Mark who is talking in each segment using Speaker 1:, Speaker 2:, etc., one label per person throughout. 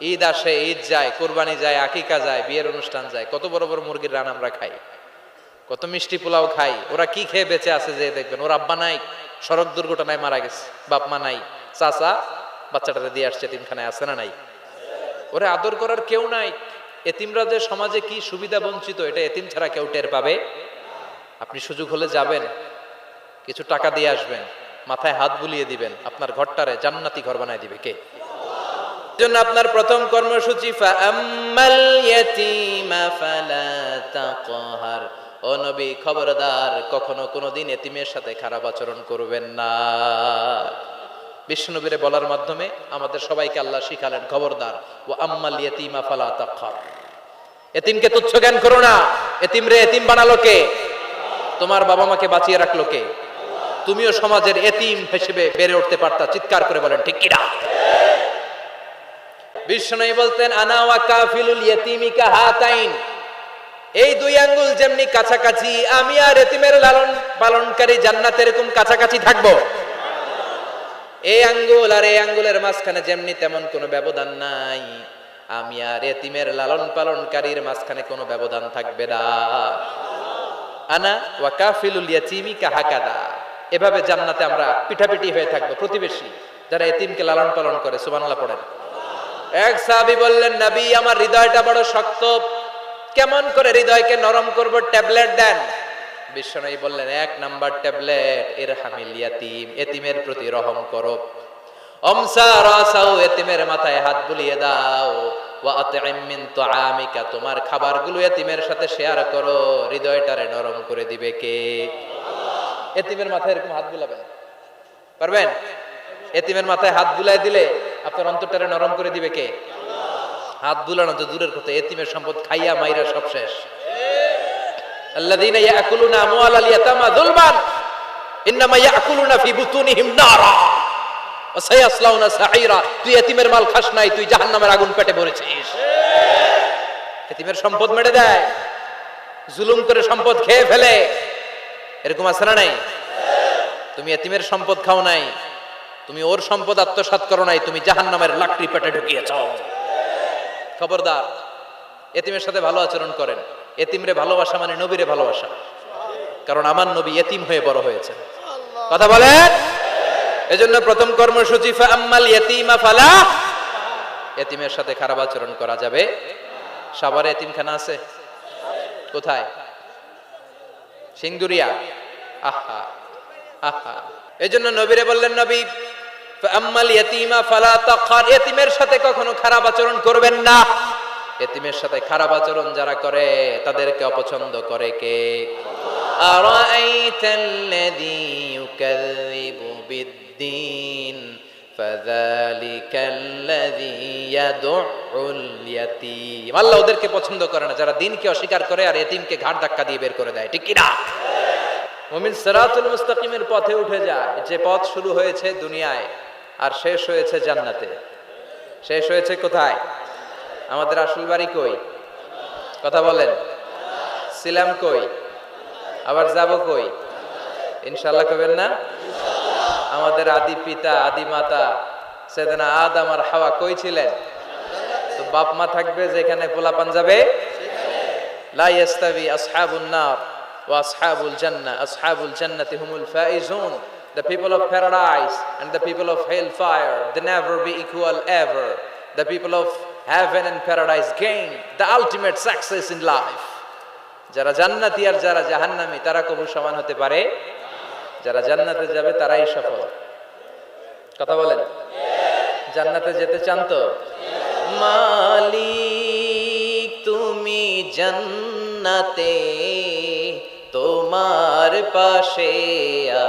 Speaker 1: ঈদ আসে, ঈদ যায়, কোরবানি যায়, আকিকা যায়, বিয়ের অনুষ্ঠান যায়, কত বড় বড় মুরগির রান আমরা খাই, কত মিষ্টি পোলাও খাই, ওরা কি খেয়ে বেঁচে আছে যে দেখবেন, ওর আব্বা নাই, সড়ক দুর্ঘটনায় মারা গেছে, বাপ মা নাই, চাচা বাচ্চাটারে দিয়ে আসছে তিনখানায় আছে না নাই? ওরে আদর করার কেউ নাই, এতিমরা যে সমাজে কি সুবিধা বঞ্চিত, এটা এতিম ছাড়া কেউ টের পাবে? আপনি সুযোগ হলে যাবেন, কিছু টাকা দিয়ে আসবেন, মাথায় হাত বুলিয়ে দিবেন, আপনার ঘরটারে জান্নাতি ঘর বানায় দিবে কে? জন্য আপনার প্রথম কর্মসূচি, ফাআম্মাল ইয়াতীমা ও নবী, খবরদার, কখনো কোনোদিন এতিমের সাথে খারাপ আচরণ করবেন না। বিষ্ণুবীরে বলার মাধ্যমে আমাদের সবাইকে আল্লাহ শিখালেন, খবরদার ও আম্মাল ইয়াতীমা ফালা তাকহার। এতিমকে তুচ্ছ জ্ঞান করো না। এতিম রে, এতিম বানালো কে? তোমার বাবা মাকে বাঁচিয়ে রাখল কে? তুমিও সমাজের এতিম হিসেবে বেড়ে উঠতে পারতা, চিৎকার করে বলেন, ঠিক কিনা বিষ্ণু বলতেন কাফিলুল এই দুই আঙ্গুল যেমনি কাছাকাছি, আমি আর এতিমের লালন পালনকারী জান্নাত এরকম কাছাকাছি থাকব। এই আঙ্গুল আর এই আঙ্গুলের মাঝখানে যেমনি তেমন কোনো ব্যবধান নাই। আমি আর এতিমের লালন পালনকারীর মাঝখানে কোনো ব্যবধান থাকবে না। আনা ওয়া কাফিলুল ইয়াতিমিকা হাকাদা। এভাবে জান্নাতে আমরা পিঠাপিঠি হয়ে থাকব প্রতিবেশী, যারা এতিমকে লালন পালন করে, সুবহানাল্লাহ পড়েন। এক সাহাবি বললেন, নবী, আমার হৃদয়টা বড় শক্ত। কেমন করে হৃদয়কে নরম করব? ট্যাবলেট দেন। বিশ্বনবী বললেন, এক নাম্বার ট্যাবলেট এর হামিল ইয়াতিম, এতিমের প্রতি রহম করো। অমসা রাসাও এতিমের মাথায় হাত বুলিয়ে দাও। তুআমিকা, তোমার খাবারগুলো এতিমের সাথে শেয়ার করো। হৃদয়টারে নরম করে দিবে কে? এতিমের মাথায় এরকম হাত বুলাবেন। পারবেন? এতিমের মাথায় হাত বুলাই দিলে আপনার অন্তরটারে নরম করে দিবে কে? হাত বুলানো তো দূরের কথা, এতিমের সম্পদ খাইয়া মাইরা সব শেষ। আল্লাযীনা ইয়াকুলুনা আমওয়ালাল ইয়াতামা যুলমান, ইন্নামা ইয়াকুলুনা ফি বুতুনিহিম নারা, ওয়া সায়াসলাউনা সাঈরা। তুই এতিমের মাল খাস নাই, তুই জাহান্নামের আগুন পেটে ভরেছিস। এতিমের সম্পদ মেরে দেয়, জুলুম করে সম্পদ খেয়ে ফেলে। এরকম আছে না নাই? তুমি এতিমের সম্পদ খাও নাই। তুমি ওর সম্পদ আত্মসাৎ করো নাই, তুমি জাহান্নামের লাকড়ি পেটে ঢুকিয়েছ। খবরদার, এতিমের সাথে ভালো আচরণ করেন। এতিমরে ভালোবাসা মানে নবীরে ভালোবাসা। কারণ আমার নবী এতিম হয়ে বড় হয়েছে। কথা বলেন? এজন্য প্রথম কর্মসূচি এতিমের সাথে খারাপ আচরণ করা যাবে। সাভারে এতিমখানা আছে? কোথায়? সিংদুরিয়া আহা আহা। এজন্য নবীরে বললেন, নবী কখনো খারাপ আচরণ করবেন না। এতিমের সাথে খারাপ আচরণ যারা করে, তাদেরকে অপছন্দ করে কে? ওদেরকে পছন্দ করে না, যারা দিনকে অস্বীকার করে আর এতিমকে ঘাট ধাক্কা দিয়ে বের করে দেয়, ঠিক কিনা? মুমিন মুস্তাকিমের পথে উঠে যায়। যে পথ শুরু হয়েছে দুনিয়ায় আর শেষ হয়েছে জান্নাতে। শেষ হয়েছে কোথায়? আমাদের আসল বাড়ি কই? কথা বলেন। ছিলাম কই? আবার যাব কই? ইনশাল্লাহ কবেন না? আমাদের আদি পিতা, আদি মাতা, সেদিনা আদম আর হাওয়া কই ছিলেন? তো বাপ মা থাকবে যেখানে পোলাপান যাবে? লা ইয়াস্তাবি আসহাবুন নার ওয়া আসহাবুল জান্নাহ আসহাবুল জান্নাতি হুমুল Faizun. The people of paradise and the people of hellfire they never be equal ever the people of heaven and paradise gain the ultimate success in life যারা জান্নাতি আর যারা জাহান্নামী তারা কবু সমান হতে পারে যারা জান্নাতে যাবে তারাই সফল কথা বলেন জান্নাতে যেতে চান তো মালিক তুমি জান্নাতে তোমার পাশে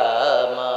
Speaker 1: আমায়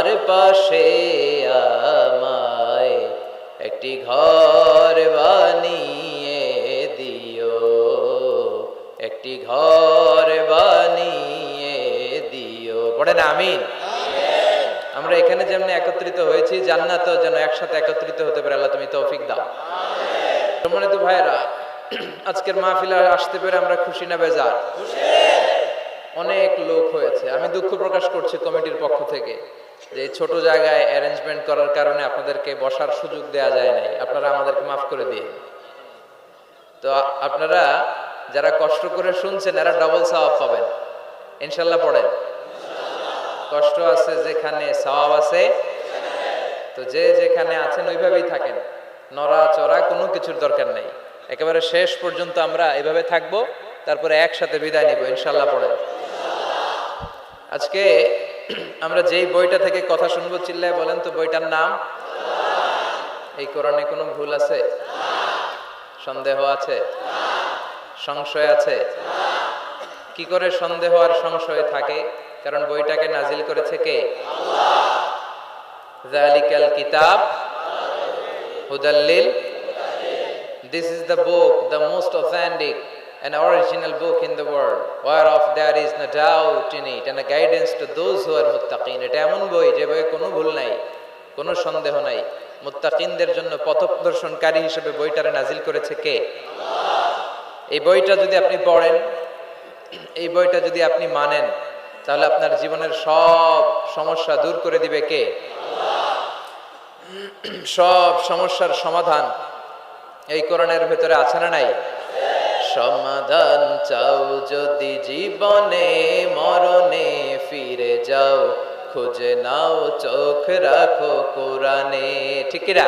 Speaker 1: আমার পাশে আমায় একটি ঘর বানিয়ে দিও। একটি ঘর বানিয়ে দিও। পড়ে না আমি আমরা এখানে যেমন একত্রিত হয়েছি জান্নাত যেন একসাথে একত্রিত হতে পারে আল্লাহ তুমি তৌফিক দাও। মনে তো ভাইরা আজকের মাহফিলে আসতে পেরে আমরা খুশি না বেজার? অনেক লোক হয়েছে। আমি দুঃখ প্রকাশ করছি কমিটির পক্ষ থেকে। যে ছোট জায়গায় অ্যারেঞ্জমেন্ট করার কারণে আপনাদেরকে বসার সুযোগ দেওয়া যায় নাই। আপনারা আমাদেরকে মাফ করে দিয়ে তো আপনারা যারা কষ্ট করে শুনছেন, এরা ডবল সওয়াব পাবেন। ইনশাল্লাহ পড়েন। কষ্ট আছে যেখানে সওয়াব আছে, তো যে যেখানে আছেন ওইভাবেই থাকেন। নড়া চড়া কোনো কিছুর দরকার নেই। একেবারে শেষ পর্যন্ত আমরা এভাবে থাকব, তারপরে একসাথে বিদায় নিব। ইনশাল্লাহ পড়েন। আজকে আমরা যেই বইটা থেকে কথা শুনব চিল্লায় বলেন তো বইটার নাম? এই কোরআনে কোনো ভুল আছে? সন্দেহ আছে? সংশয় আছে? কি করে সন্দেহ আর সংশয় থাকে? কারণ বইটাকে নাজিল করেছে কে? জালিকাল কিতাব। হুদাল্লিল this is the book the most authentic and original book in the world, whereof there is no doubt in it, and a guidance to those who are muttaqin. এটা এমন বই যে বইয়ে কোনো ভুল নাই কোনো সন্দেহ নাই। মুত্তাকিনদের জন্য পথপ্রদর্শনকারী হিসেবে বইটারে নাজিল করেছে কে? এই বইটা যদি আপনি পড়েন এই বইটা যদি আপনি মানেন তাহলে আপনার জীবনের সব সমস্যা দূর করে দিবে কে? সব সমস্যার সমাধান এই কোরআনের ভেতরে আছে না নাই? সমাধান চাও, যদি জীবনে মরণে ফিরে যাও, খুঁজে নাও, চোখ রাখো কোরআনে। ঠিকিরা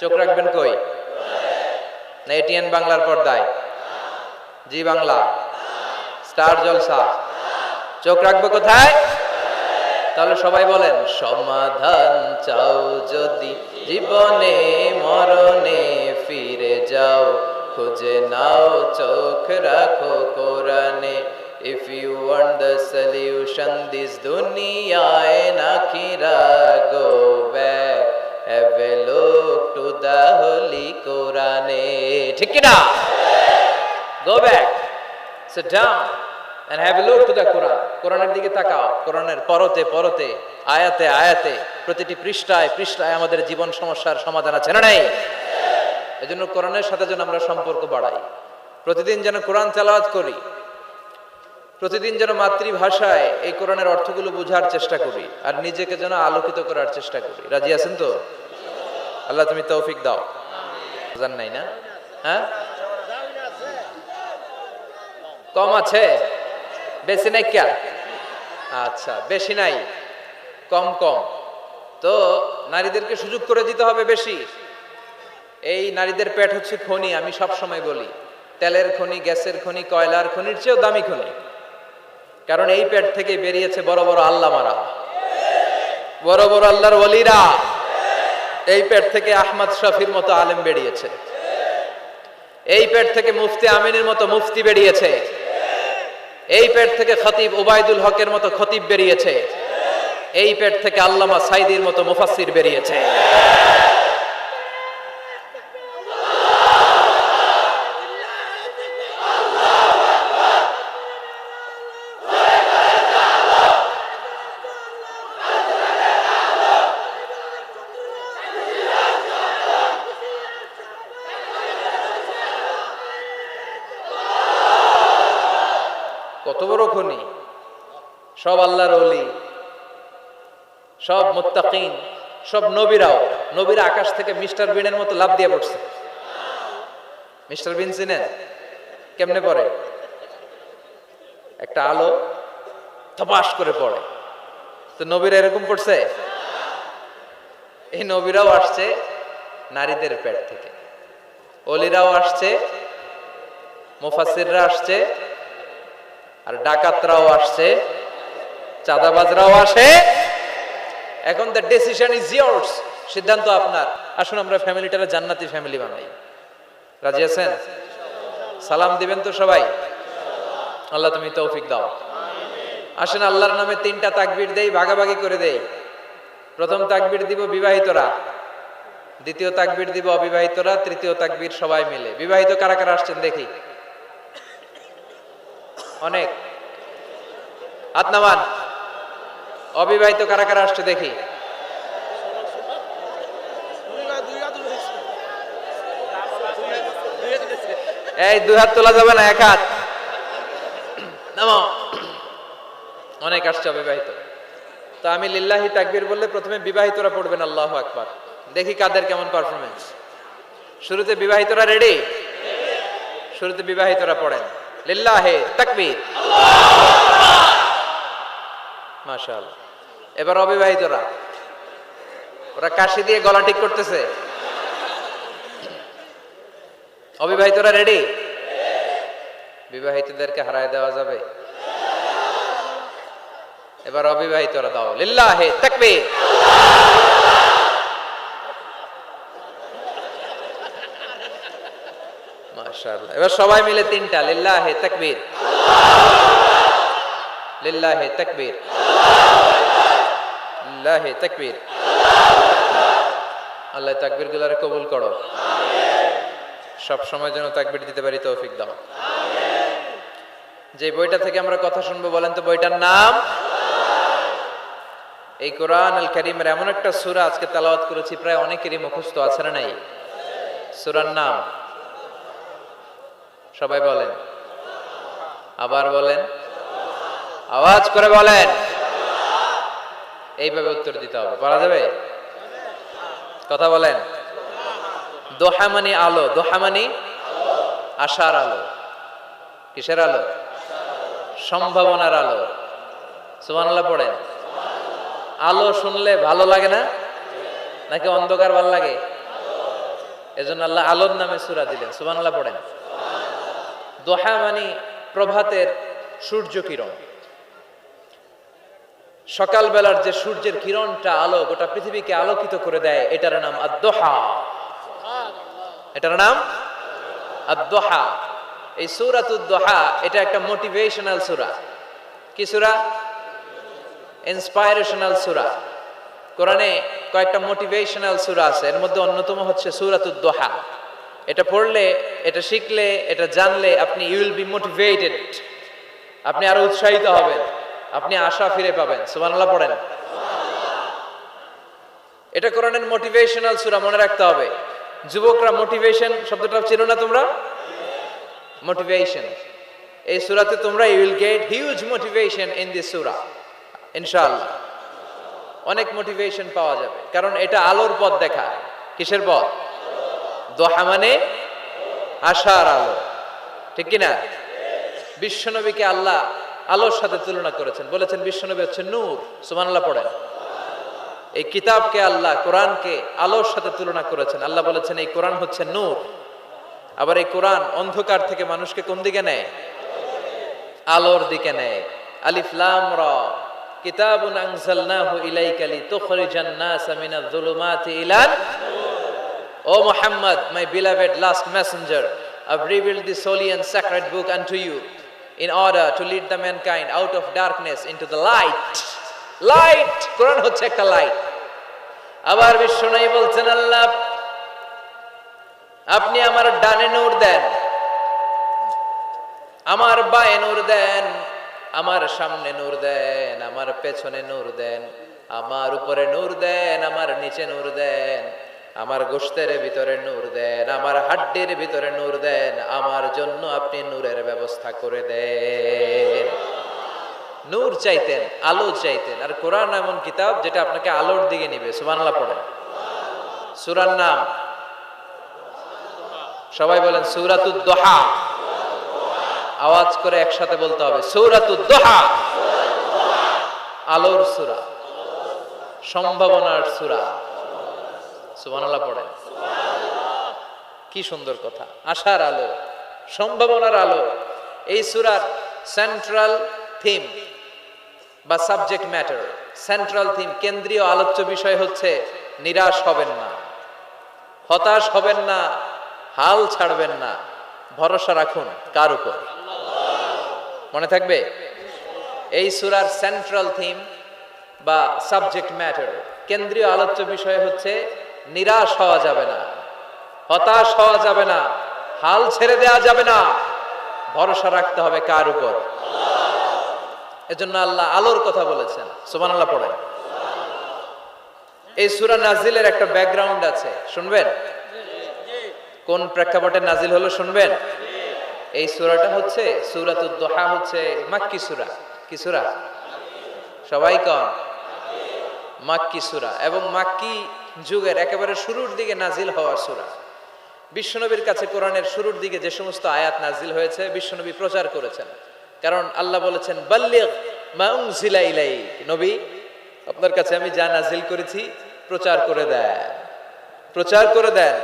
Speaker 1: চোখ রাখবেন কই? না, এটিএন বাংলার পর্দায়। জি বাংলা। স্টার জলসা। চোখ রাখব কোথায়? তাহলে সবাই বলেন, সমাধান চাও, যদি জীবনে মরণে ফিরে যাও খুঁজে নাও, চোখ রাখো কোরআনে। If you want the solution this দুনিয়ায় নাখিরা go back have a look to the holy কোরআনে। ঠিক কি না go back sit down and have a look to the Quran কোরআনের দিকে তাকাও, কোরআনের পরতে পরতে, আয়াতে আয়াতে, প্রতিটি পৃষ্ঠায় পৃষ্ঠায় আমাদের জীবন সমস্যার সমাধান আছে না নাই? এজন্য কোরআনের সাথে যেন আমরা সম্পর্ক বাড়াই। প্রতিদিন যেন কোরআন তেলাওয়াত করি। প্রতিদিন যেন মাতৃভাষায় এই কোরআনের অর্থগুলো বোঝার চেষ্টা করি আর নিজেকে যেন আলোকিত করার চেষ্টা করি। রাজি আছেন তো? আল্লাহ তুমি তৌফিক দাও। জান নাই না? হ্যাঁ? কম আছে? বেশি নাই কে? আচ্ছা বেশি নাই। কম কম। তো নারীদেরকে সুযোগ করে দিতে হবে বেশি। এই নারীদের পেট হচ্ছে খনি, আমি সব সময় বলি। তেলের খনি, গ্যাসের খনি, কয়লার খনির চেয়েও দামি খনি। কারণ এই পেট থেকে বেরিয়েছে বড় বড় আল্লাহ মারা বড় বড় আল্লাহর ওলিরা। এই পেট থেকে আহমদ শফির মতো আলেম বেরিয়েছে। এই পেট থেকে মুফতি আমিনের মতো মুফতি বেরিয়েছে। এই পেট থেকে খতিব ওবায়দুল হকের মতো খতিব বেরিয়েছে। এই পেট থেকে আল্লামা সাইদির মতো মুফাসির বেরিয়েছে। বড় খনি। সব আল্লাহর অলি সব মুত্তাকিন, সব নবীরাও। নবীরা আকাশ থেকে মিস্টার বিনের মতো লাভ দিয়ে পড়ছে। মিস্টার বিন চিনেন? কেমনে পড়ে? একটা আলো থপাস করে পড়ে। তো নবীরা এরকম পড়ছে? এই নবীরাও আসছে নারীদের পেট থেকে। অলিরাও আসছে মুফাসিররা আসছে আর ডাকাতরাও আসছে, চাঁদাবাজরাও আসে। এখন দ্য ডিসিশন ইজ ইয়ার্স সিদ্ধান্ত আপনার। আসুন আমরা ফ্যামিলিটারে জান্নাতি ফ্যামিলি বানাই। রাজি আছেন? সালাম দিবেন তো সবাই? আল্লাহ তুমি তৌফিক দাও। আসেন আল্লাহর নামে তিনটা তাকবির দেই, ভাগাভাগি করে দেই। প্রথম তাকবির দিব বিবাহিতরা, দ্বিতীয় তাকবির দিব অবিবাহিতরা, তৃতীয় তাকবির সবাই মিলে। বিবাহিত কারা কারা আসছেন দেখি। অনেক। হাত নামান। অবিবাহিত কারা কারা আসছে দেখি। এই, দুই হাত তোলা যাবে না, এক হাত। অনেক আসছে অবিবাহিত। তো আমি লিল্লাহি তাকবীর বললে প্রথমে বিবাহিতরা পড়বেন, আল্লাহ আকবার। দেখি কাদের কেমন পারফরমেন্স শুরুতে বিবাহিতরা রেডি শুরুতে বিবাহিতরা পড়েন। লিল্লাহে তাকবীর। মাশাআল্লাহ। এবার অবিবাহিতরা, ওরা কাশি দিয়ে গলা ঠিক করতেছে। অবিবাহিতরা রেডি বিবাহিতদেরকে হারায় দেওয়া যাবে। এবার অবিবাহিতরা দাও। লিল্লাহে তাকবীর। মাশাআল্লাহ। এবার সবাই মিলে তিনটা, লিল্লাহে তাকবীর। লিল্লাহে তাকবীর। লিল্লাহে তাকবীর। আল্লাহ তাকবীর গুলারে কবুল করো। সব সময় যেন তাকবীর দিতে পারি তৌফিক দাও। যে বইটা থেকে আমরা কথা শুনব, বলেন তো বইটার নাম? এই কোরআন আল করিমের এমন একটা সূরা আজকে তেলাওয়াত করেছি, প্রায় অনেকেরই মুখস্থ আছে না নাই? সূরার নাম? সবাই বলেন। আবার বলেন। আওয়াজ করে বলেন। এইভাবে উত্তর দিতে হবে। পারা যাবে? কথা বলেন। দোহামানি আলো। দোহামানি আশার আলো। কিসের আলো? সম্ভাবনার আলো। সুবহানাল্লাহ পড়েন। আলো শুনলে ভালো লাগে না? নাকি অন্ধকার ভালো লাগে? এজন্য আল্লাহ আলোর নামে সূরা দিলেন। সুমান সুবহানাল্লাহ পড়েন। দোহা মানে প্রভাতের সূর্য কিরণ। সকালবেলার যে সূর্যের কিরণটা আলো, গোটা পৃথিবীকে আলোকিত করে দেয়, এটার নাম আদোহা এটার নাম আদোহা এই সুরাতুদ্দোহা এটা একটা মোটিভেশনাল সুরা। কি সুরা? ইন্সপায়ারেশনাল সুরা। কোরআনে কয়েকটা মোটিভেশনাল সুরা আছে, এর মধ্যে অন্যতম হচ্ছে সুরাত সুরাতুদ্দোহা এটা পড়লে, এটা শিখলে, এটা জানলে আপনি ইউল বি মোটিভেটেড আপনি আরও উৎসাহিত হবেন। আপনি আশা ফিরে পাবেন। সুবহানাল্লাহ পড়েন। এটা কোরআনের মোটিভেশনাল সূরা, মনে রাখতে হবে। যুবকরা মোটিভেশন শব্দটা চেনো না তোমরা? মোটিভেশন এই সূরাতে তোমরা you will get huge motivation in this সূরা। ইনশাআল্লাহ। অনেক মোটিভেশন পাওয়া যাবে। কারণ এটা আলোর পথ দেখায়। কিসের পথ? দোহা মানে আশার আলো। ঠিক কি না বিশ্বনবীকে আল্লাহ আলোর সাথে তুলনা করেছেন। বলেছেন, বিশ্বনবী হচ্ছে নূর। সুবহানাল্লাহ পড়েন। এই কিতাবকে আল্লাহ, কোরআনকে আলোর সাথে তুলনা করেছেন। আল্লাহ বলেছেন, এই কোরআন হচ্ছে নূর। আবার এই কোরআন অন্ধকার থেকে মানুষকে কোন দিকে নেয়? আলোর দিকে নেয়। আলিফ লাম র। কিতাবুন আনজালনাহু ইলাইকা লিতুখরিজান নাস মিনাজ যুলুমাতি ইলান O Muhammad, my beloved last messenger, I've revealed this holy and sacred book unto you in order to lead the mankind out of darkness into the light. Light! কোরআন হচ্ছে একটা লাইট আবার বিশ্বনবী বলছেন আল্লাহ আপনি আমার ডানে নূর দেন আমার বায়ে নূর দেন আমার সামনে নূর দেন আমার পেছনে নূর দেন আমার উপরে নূর দেন আমার নিচে নূর দেন আমার গোষ্ঠের ভিতরে নূর দেন, আমার হাড্ডির ভিতরে নূর দেন, আমার জন্য আপনি নূরের ব্যবস্থা করে দেন। নূর চাইতেন, আলো চাইতেন, আর কোরআন এমন কিতাব যেটা আপনাকে আলোর দিকে নিবে, সুবহানাল্লাহ পড়েন। সূরার নাম? সবাই বলেন, সূরাতুদ দোহা। আওয়াজ করে একসাথে বলতে হবে, সূরাতুদ দোহা। আলোর সুরা, সম্ভাবনার সূরা। সুবহানাল্লাহ পড়েন কি সুন্দর কথা। আশার আলো, সম্ভাবনার আলো। এই সুরার সেন্ট্রাল থিম বা সাবজেক্ট ম্যাটার সেন্ট্রাল থিম কেন্দ্রীয় আলোচ্য বিষয় হচ্ছে নিরাশ হবেন না, হতাশ হবেন না, হাল ছাড়বেন না। ভরসা রাখুন, কার উপর? মনে থাকবে? এই সুরার সেন্ট্রাল থিম বা সাবজেক্ট ম্যাটার কেন্দ্রীয় আলোচ্য বিষয় হচ্ছে নিরাশ হওয়া যাবে না, হতাশ হওয়া যাবে না, হাল ছেড়ে দেওয়া যাবে না। ভরসা রাখতে হবে কার উপর? এজন্য আল্লাহ আলোর কথা বলেছেন সুবান আল্লাহ পড়েন। এই সুরা নাজিলের একটা ব্যাকগ্রাউন্ড আছে, শুনবেন? কোন প্রেক্ষাপটে নাজিল হলো শুনবেন? এই সুরাটা হচ্ছে সুরাতুদ দোহা হচ্ছে মাক্কি সুরা। কি সুরা? সবাই কন। মাক্কি সুরা এবং মাক্কি যুগের একেবারে শুরুর দিকে নাজিল হওয়া সুরা। বিশ্বনবীর কাছে কোরআনের শুরুর দিকে যে সমস্ত আয়াত নাজিল হয়েছে, বিশ্বনবী প্রচার করেছেন। কারণ আল্লাহ বলেছেন নবী, আপনার কাছে আমি যা নাজিল করেছি প্রচার করে দেন। প্রচার করে দেন।